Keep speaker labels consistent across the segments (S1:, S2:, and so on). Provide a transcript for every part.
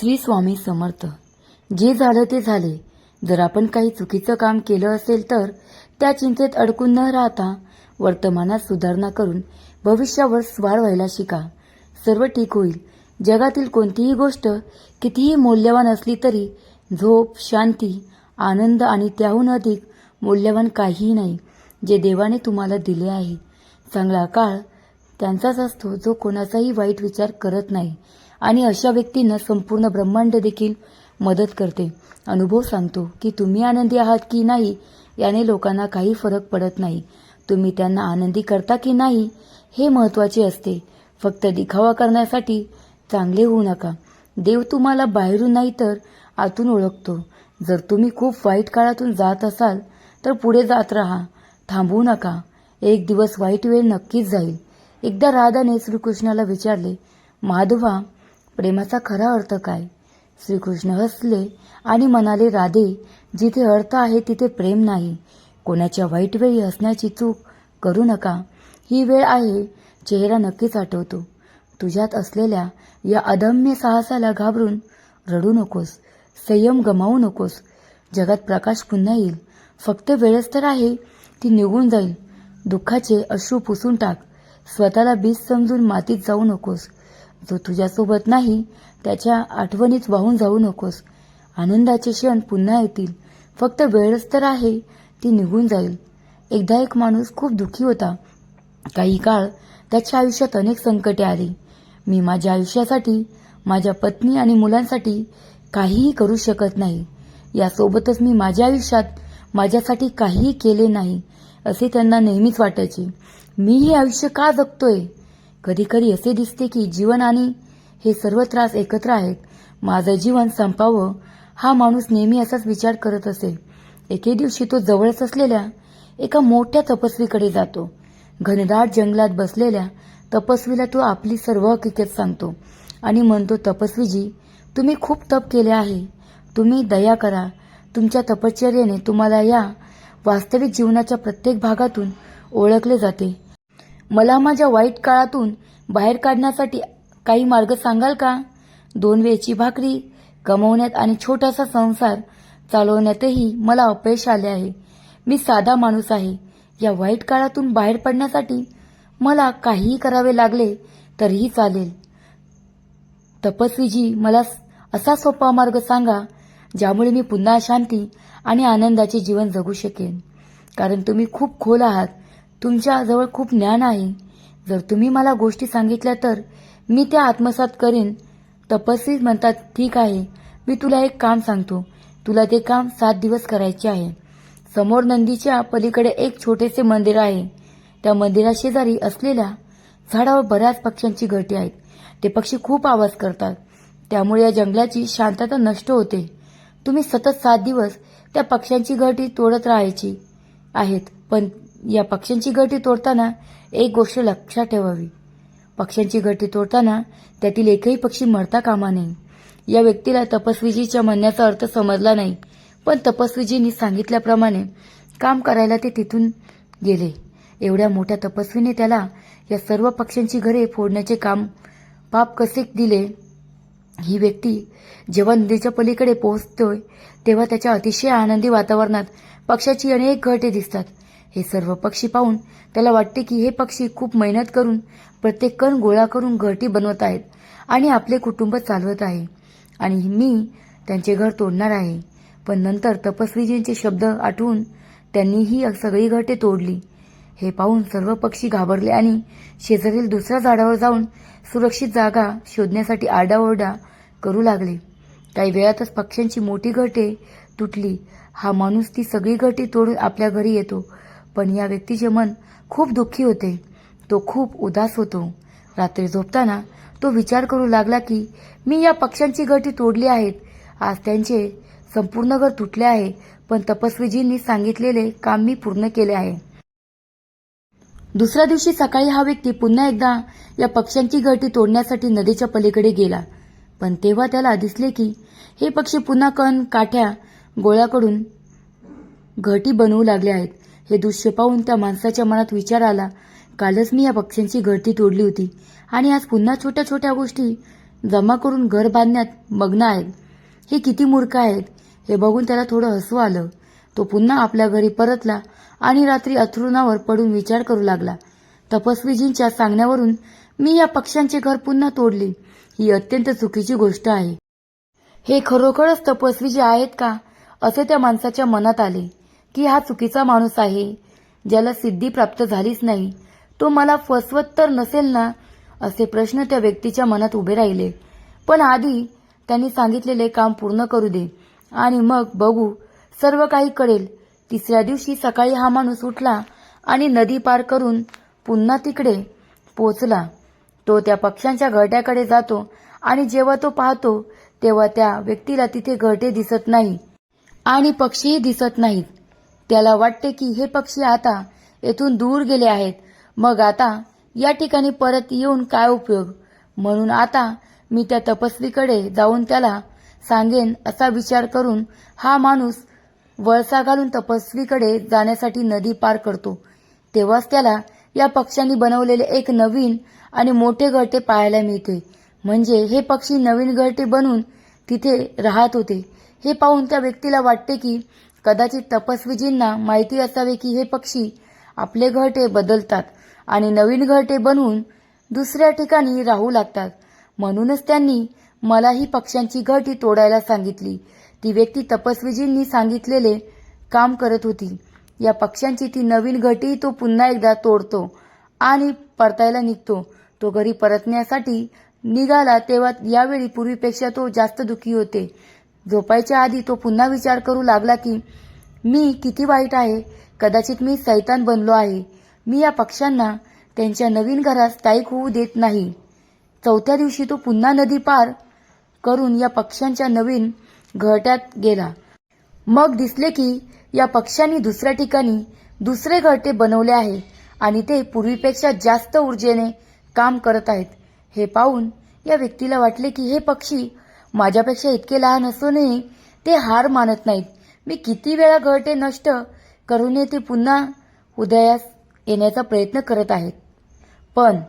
S1: श्री स्वामी समर्थ. जे झालं ते झाले. जर आपण काही चुकीचं काम केलं असेल तर त्या चिंतेत अडकून न राहता वर्तमानात सुधारणा करून भविष्यावर स्वार व्हायला शिका. सर्व ठीक होईल. जगातील कोणतीही गोष्ट कितीही मौल्यवान असली तरी झोप शांती आनंद आणि त्याहून अधिक मौल्यवान काहीही नाही जे देवाने तुम्हाला दिले आहे. चांगला काळ त्यांचाच असतो जो कोणाचाही वाईट विचार करत नाही. आणि अशा व्यक्तींना संपूर्ण ब्रह्मांड देखील मदत करते. अनुभव सांगतो की तुम्ही आनंदी आहात की नाही याने लोकांना काही फरक पडत नाही. तुम्ही त्यांना आनंदी करता की नाही हे महत्त्वाचे असते. फक्त दिखावा करण्यासाठी चांगले होऊ नका. देव तुम्हाला बाहेरून नाही तर आतून ओळखतो. जर तुम्ही खूप वाईट काळातून जात असाल तर पुढे जात राहा. थांबवू नका. एक दिवस वाईट वेळ नक्कीच जाईल. एकदा राधाने श्रीकृष्णाला विचारले माधवा प्रेमाचा खरा अर्थ काय? श्रीकृष्ण हसले आणि म्हणाले राधे जिथे अर्थ आहे तिथे प्रेम नाही. कोणाच्या वाईट वेळी हसण्याची चूक करू नका. ही वेळ आहे चेहरा नक्कीच आठवतो. तुझ्यात असलेल्या या अदम्य साहसाला घाबरून रडू नकोस संयम गमावू नकोस. जगात प्रकाश पुन्हा येईल. फक्त वेळच तर आहे ती निघून जाईल. दुःखाचे अश्रू पुसून टाक. स्वतःला बीज समजून मातीत जाऊ नकोस. जो तुझ्यासोबत नाही त्याच्या आठवणीत वाहून जाऊ नकोस. आनंदाचे क्षण पुन्हा येतील. फक्त वेळच तर आहे ती निघून जाईल. एकदा एक माणूस खूप दुःखी होता. काही काळ त्याच्या आयुष्यात अनेक संकटे आली. मी माझ्या आयुष्यासाठी माझ्या पत्नी आणि मुलांसाठी काहीही करू शकत नाही. यासोबतच मी माझ्या आयुष्यात माझ्यासाठी काहीही केले नाही असे त्यांना नेहमीच वाटायचे. मी हे आयुष्य का जगतोय? कधी कधी असे दिसते की जीवन आणि हे सर्व त्रास एकत्र आहेत. माझं जीवन संपावं हा माणूस नेहमी असाच विचार करत असे एके दिवशी तो जवळच असलेल्या एका मोठ्या तपस्वीकडे जातो. घनदाट जंगलात बसलेल्या तपस्वीला तो आपली सर्व हकीकत सांगतो आणि म्हणतो तपस्वीजी तुम्ही खूप तप केले आहे. तुम्ही दया करा. तुमच्या तपश्चर्याने तुम्हाला या वास्तविक जीवनाच्या प्रत्येक भागातून ओळखले जाते. मला माझ्या वाईट काळातून बाहेर काढण्यासाठी काही मार्ग सांगाल का? दोन वेळची भाकरी कमवण्यात आणि छोटासा संसार चालवण्यातही मला अपयश आले आहे. मी साधा माणूस आहे. या वाईट काळातून बाहेर पडण्यासाठी मला काहीही करावे लागले तरीही चालेल. तपस्वीजी मला असा सोपा मार्ग सांगा ज्यामुळे मी पुन्हा शांती आणि आनंदाचे जीवन जगू शकेन. कारण तुम्ही खूप खोल आहात. तुमच्याजवळ खूप ज्ञान आहे. जर तुम्ही मला गोष्टी सांगितल्या तर मी त्या आत्मसात करेन. तपस्वी म्हणतात ठीक आहे मी तुला एक काम सांगतो. तुला ते काम सात दिवस करायचे आहे. समोर नंदीच्या पलीकडे एक छोटेसे मंदिर आहे. त्या मंदिराशेजारी असलेल्या झाडावर बऱ्याच पक्ष्यांची घरटी आहेत. ते पक्षी खूप आवाज करतात. त्यामुळे या जंगलाची शांतता नष्ट होते. तुम्ही सतत सात दिवस त्या पक्ष्यांची घरटी तोडत राहायची आहेत पण या पक्ष्यांची गळती तोडताना एक गोष्ट लक्षात ठेवावी. पक्ष्यांची गळती तोडताना त्यातील एकही पक्षी मरता कामा नये. या व्यक्तीला तपस्वीजीच्या म्हणण्याचा अर्थ समजला नाही पण तपस्वीजींनी सांगितल्याप्रमाणे काम करायला ते तिथून गेले. एवढ्या मोठ्या तपस्वीने त्याला या सर्व पक्ष्यांची घरे फोडण्याचे काम पाप कसे दिले? ही व्यक्ती जेव्हा नदीच्या पलीकडे पोहोचतोय तेव्हा त्याच्या अतिशय आनंदी वातावरणात पक्ष्याची अनेक घटे दिसतात. हे सर्व पक्षी पाहून त्याला वाटते की हे पक्षी खूप मेहनत करून प्रत्येक कण गोळा करून घरटी बनवत आहेत आणि आपले कुटुंब चालवत आहे. आणि मी त्यांचे घर तोडणार आहे. पण नंतर तपस्वीजींचे शब्द आठवून त्यांनी ही सगळी घरटे तोडली. हे पाहून सर्व पक्षी घाबरले आणि शेजारील दुसऱ्या झाडावर जाऊन सुरक्षित जागा शोधण्यासाठी आरडाओरडा करू लागले. काही वेळातच पक्ष्यांची मोठी घरटे तुटली. हा माणूस ती सगळी घरटी तोडून आपल्या घरी येतो. पण या व्यक्तीचे मन खूप दुःखी होते. तो खूप उदास होतो. रात्री झोपताना तो विचार करू लागला की मी या पक्ष्यांची गटी तोडली आहेत. आज त्यांचे संपूर्ण घर तुटले आहे पण तपस्वीजींनी सांगितलेले काम मी पूर्ण केले आहे. दुसऱ्या दिवशी सकाळी हा व्यक्ती पुन्हा एकदा या पक्ष्यांची गळती तोडण्यासाठी नदीच्या पलीकडे गेला. पण तेव्हा त्याला दिसले की हे पक्षी पुन्हा कण काठ्या गोळ्याकडून घटी बनवू लागले आहेत. हे दृश्य पाहून त्या माणसाच्या मनात विचार आला. कालच मी या पक्ष्यांची घरटी तोडली होती. आणि आज पुन्हा छोट्या छोट्या गोष्टी जमा करून घर बांधण्यात मग्न आहेत. हे किती मूर्ख आहेत. हे बघून त्याला थोडं हसू आलं. तो पुन्हा आपल्या घरी परतला आणि रात्री अथरुणावर पडून विचार करू लागला. तपस्वीजींच्या सांगण्यावरून मी या पक्ष्यांचे घर पुन्हा तोडले. ही अत्यंत चुकीची गोष्ट आहे. हे खरोखरच तपस्वीजी आहेत का? असे त्या माणसाच्या मनात आले. की हा चुकीचा माणूस आहे. ज्याला सिद्धी प्राप्त झालीच नाही. तो मला फसवत तर नसेल ना? असे प्रश्न त्या व्यक्तीच्या मनात उभे राहिले. पण आधी त्यांनी सांगितलेले काम पूर्ण करू दे. आणि मग बघू सर्व काही कळेल. तिसऱ्या दिवशी सकाळी हा माणूस उठला आणि नदी पार करून पुन्हा तिकडे पोचला तो त्या पक्ष्यांच्या घरट्याकडे जातो आणि जेव्हा तो पाहतो तेव्हा त्या व्यक्तीला तिथे घरटे दिसत नाही. आणि पक्षीही दिसत नाहीत. त्याला वाटते की हे पक्षी आता येथून दूर गेले आहेत. मग आता या ठिकाणी परत येऊन काय उपयोग? म्हणून आता मी त्या तपस्वीकडे जाऊन त्याला सांगेन असा विचार करून हा माणूस वळसा घालून तपस्वीकडे जाण्यासाठी नदी पार करतो. तेव्हाच त्याला या पक्ष्यांनी बनवलेले एक नवीन आणि मोठे घरटे पाहायला मिळते. म्हणजे हे पक्षी नवीन घरटे बनवून तिथे राहत होते. हे पाहून त्या व्यक्तीला वाटते की कदाचित तपस्वीजींना माहिती असावे की हे पक्षी आपले घरटे बदलतात आणि नवीन घरटे बनवून दुसऱ्या ठिकाणी राहू लागतात. म्हणूनच त्यांनी मला ही पक्ष्यांची घरटी तोडायला सांगितली. ती व्यक्ती तपस्वीजींनी सांगितलेले काम करत होती. या पक्ष्यांची ती नवीन घटी तो पुन्हा एकदा तोडतो आणि परतायला निघतो. तो घरी परतण्यासाठी निघाला तेव्हा यावेळी पूर्वीपेक्षा तो जास्त दुखी होते. झोपायच्या आधी तो पुन्हा विचार करू लागला की मी किती वाईट आहे. कदाचित मी सैतान बनलो आहे. मी या पक्ष्यांना त्यांच्या नवीन घरात स्थायिक होऊ देत नाही. चौथ्या दिवशी तो पुन्हा नदी पार करून या पक्ष्यांच्या नवीन घरट्यात गेला. मग दिसले की या पक्ष्यांनी दुसऱ्या ठिकाणी दुसरे घरटे बनवले आहे आणि ते पूर्वीपेक्षा जास्त ऊर्जेने काम करत आहेत. हे पाहून या व्यक्तीला वाटले की हे पक्षी माझ्यापेक्षा इतके लहान असूनही ते हार मानत नाहीत. मी किती वेळा घरटे नष्ट करूनही ते पुन्हा उदयास येण्याचा प्रयत्न करत आहेत. पण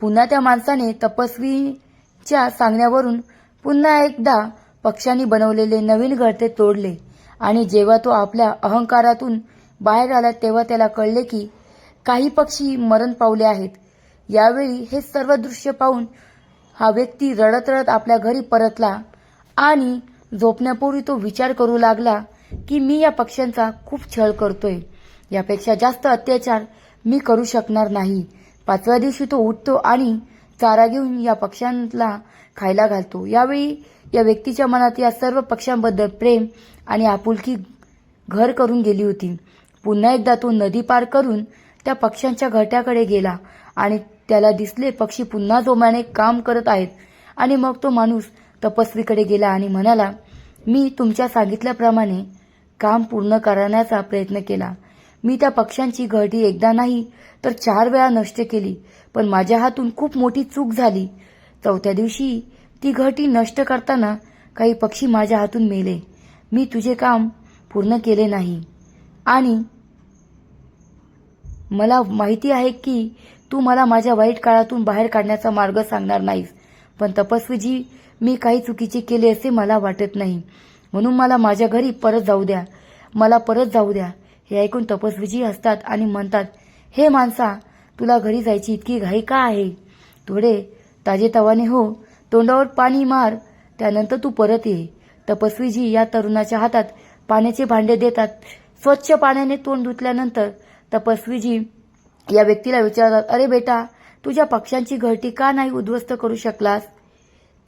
S1: पुन्हा त्या माणसाने तपस्वीच्या सांगण्यावरून पुन्हा एकदा पक्षांनी बनवलेले नवीन घरटे तोडले आणि जेव्हा तो आपल्या अहंकारातून बाहेर आला तेव्हा त्याला कळले की काही पक्षी मरण पावले आहेत. यावेळी हे सर्व दृश्य पाहून हा व्यक्ती रडत रडत आपल्या घरी परतला आणि झोपण्यापूर्वी तो विचार करू लागला की मी या पक्ष्यांचा खूप छळ करतोय. यापेक्षा जास्त अत्याचार मी करू शकणार नाही. पाचव्या दिवशी तो उठतो आणि चारा घेऊन या पक्ष्यांना खायला घालतो. यावेळी या व्यक्तीच्या मनात या सर्व पक्ष्यांबद्दल प्रेम आणि आपुलकी घर करून गेली होती. पुन्हा एकदा तो नदी पार करून त्या पक्ष्यांच्या घरट्याकडे गेला आणि त्याला दिसले पक्षी पुन्हा जोमाने काम करत आहेत. आणि मग तो माणूस तपस्वीकडे गेला आणि म्हणाला मी तुमच्या सांगितल्याप्रमाणे काम पूर्ण करण्याचा प्रयत्न केला. मी त्या पक्ष्यांची घरटी एकदा नाही तर चार वेळा नष्ट केली पण माझ्या हातून खूप मोठी चूक झाली. चौथ्या दिवशी ती घरटी नष्ट करताना काही पक्षी माझ्या हातून मेले. मी तुझे काम पूर्ण केले नाही. आणि मला माहिती आहे की तू मला माझ्या वाईट काळातून बाहेर काढण्याचा मार्ग सांगणार नाहीस. पण तपस्वीजी मी काही चुकीचे केले असे मला वाटत नाही. म्हणून मला माझ्या घरी परत जाऊ द्या. मला परत जाऊ द्या. हे ऐकून तपस्वीजी हसतात आणि म्हणतात हे माणसा तुला घरी जायची इतकी घाई का आहे? थोडे ताजेतवाने हो. तोंडावर पाणी मार. त्यानंतर तू परत ये. तपस्वीजी या तरुणाच्या हातात पाण्याचे भांडे देतात. स्वच्छ पाण्याने तोंड धुतल्यानंतर तपस्वीजी या व्यक्तीला विचारतात अरे बेटा तुझ्या पक्ष्यांची घरटी का नाही उद्ध्वस्त करू शकलास?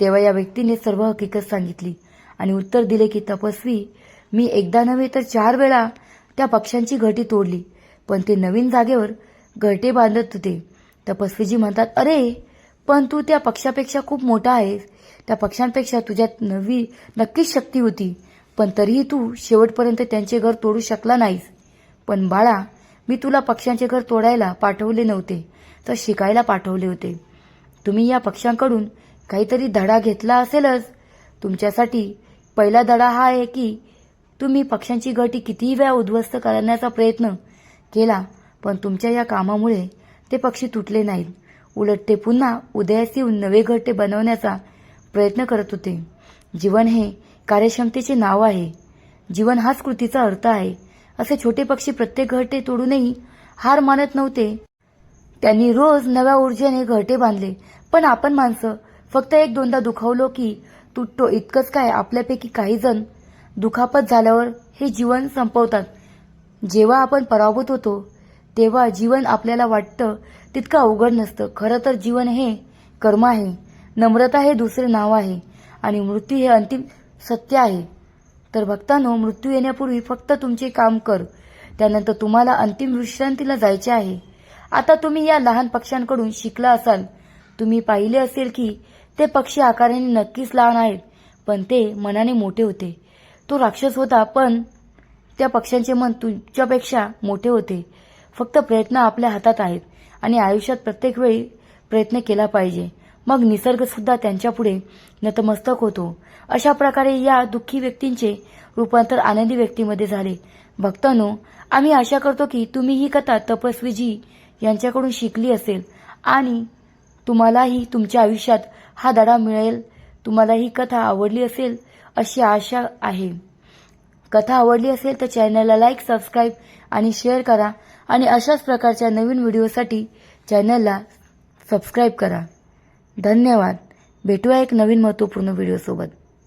S1: तेव्हा या व्यक्तीने सर्व हकीकत सांगितली आणि उत्तर दिले की तपस्वी मी एकदा नव्हे तर चार वेळा त्या पक्ष्यांची घरटी तोडली पण ते नवीन जागेवर घरटे बांधत होते. तपस्वीजी म्हणतात अरे पण तू त्या पक्षापेक्षा खूप मोठा आहेस. त्या पक्ष्यांपेक्षा तुझ्यात नवी नक्कीच शक्ती होती पण तरीही तू शेवटपर्यंत त्यांचे घर तोडू शकला नाहीस. पण बाळा मी तुला पक्ष्यांचे घर तोडायला पाठवले नव्हते तर शिकायला पाठवले होते. तुम्ही या पक्ष्यांकडून काहीतरी धडा घेतला असेलच. तुमच्यासाठी पहिला धडा हा आहे की तुम्ही पक्ष्यांची गटी कितीही वेळा उद्ध्वस्त करण्याचा प्रयत्न केला पण तुमच्या या कामामुळे ते पक्षी तुटले नाहीत. उलट ते पुन्हा उदयास येऊन नवे घरटे बनवण्याचा प्रयत्न करत होते. जीवन हे कार्यक्षमतेचे नाव आहे. जीवन हाच कृतीचा अर्थ आहे. असे छोटे पक्षी प्रत्येक घरटे तोडूनही हार मानत नव्हते. त्यांनी रोज नव्या ऊर्जेने घरटे बांधले. पण आपण माणसं फक्त एक दोनदा दुखावलो की तुटतो इतकंच काय आपल्यापैकी काही जण दुखापत झाल्यावर हे जीवन संपवतात. जेव्हा आपण पराभूत होतो तेव्हा जीवन आपल्याला वाटतं तितकं अवघड नसतं. खरं तर जीवन हे कर्म आहे. नम्रता हे दुसरे नाव आहे. आणि मृत्यू हे अंतिम सत्य आहे. तर भक्तांनो मृत्यू येण्यापूर्वी फक्त तुमचे काम कर. त्यानंतर तुम्हाला अंतिम विश्रांतीला जायचे आहे. आता तुम्ही या लहान पक्ष्यांकडून शिकला असाल. तुम्ही पाहिले असेल की ते पक्षी आकाराने नक्कीच लहान आहेत पण ते मनाने मोठे होते. तो राक्षस होता पण त्या पक्ष्यांचे मन तुमच्यापेक्षा मोठे होते. फक्त प्रयत्न आपल्या हातात आहेत आणि आयुष्यात प्रत्येक वेळी प्रयत्न केला पाहिजे. मग निसर्ग सुद्धा त्यांच्यापुढे नतमस्तक होतो. अशा प्रकारे या दुःखी व्यक्तींचे रूपांतर आनंदी व्यक्तीमध्ये झाले. भक्तांनो आम्ही आशा करतो की तुम्ही ही कथा तपस्वीजी यांच्याकडून शिकली असेल आणि तुम्हालाही तुमच्या आयुष्यात हा धडा मिळेल तुम्हाला ही कथा आवडली असेल अशी आशा आहे. कथा आवडली असेल तर चॅनलला लाईक सबस्क्राईब आणि शेअर करा आणि अशाच प्रकारच्या नवीन व्हिडिओसाठी चॅनलला सबस्क्राईब करा. धन्यवाद. भेटूया एक नवीन महत्त्वपूर्ण व्हिडिओसोबत